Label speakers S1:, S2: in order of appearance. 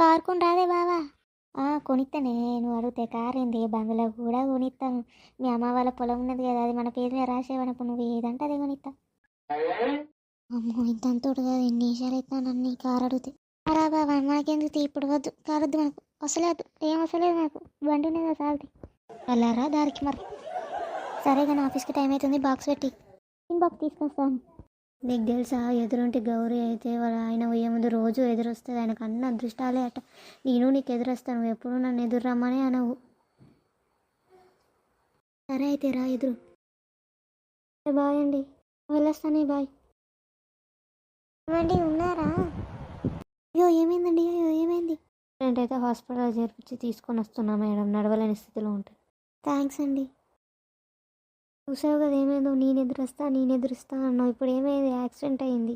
S1: కారుకొని రాదే బావా. ఆ, కొనిస్తానే నువ్వు అడిగితే కారు ఏంది బంగ్లా కూడా కొనిస్తాం మీ అమ్మ వాళ్ళ పొలం ఉన్నది కదా అది మన పేరు మీద రాసేవనప్పుడు నువ్వు ఏదంటే అదే కొనిస్తా అమ్మో ఇంత అంతోడు కాదు ఎన్ని విషయాలు అవుతాను నన్ను ఈ కారు అడిగితే. అరా బాబా మనకెందుకు తీ, ఇప్పుడు వద్దు కారు వద్దు మనకు వస్తలేదు ఏం అసలేదు నాకు బండి ఉన్నదా సాల్ది వెళ్ళారా దారికి మరి. సరే కానీ ఆఫీస్కి టైం అవుతుంది బాక్స్ పెట్టి. బాక్స్ తీసుకొస్తాను. నీకు తెలుసా? ఎదురుంటి గౌరీ అయితే వాళ్ళ ఆయన పోయే ముందు రోజు ఎదురొస్తుంది ఆయనకు అన్న అదృష్టాలే అట. నేను నీకు ఎదురొస్తాను ఎప్పుడు నన్ను ఎదురు రమ్మని అనవు. సరే అయితే రా ఎదురు. బాయ్ అండి. వెళ్ళొస్తానే బాయ్. ఏమండి ఉన్నారా? అయ్యో ఏమైందండి? అయ్యో ఏమైంది? ఏంటైతే హాస్పిటల్ చేర్పించి తీసుకొని వస్తున్నా మేడం. నడవలేని స్థితిలో ఉంటుంది థ్యాంక్స్ అండి. చూసావు కదా ఏమైందో నేను ఎదురొస్తా నేను ఎదురుస్తా అన్నావు. ఇప్పుడు ఏమైంది? యాక్సిడెంట్ అయింది.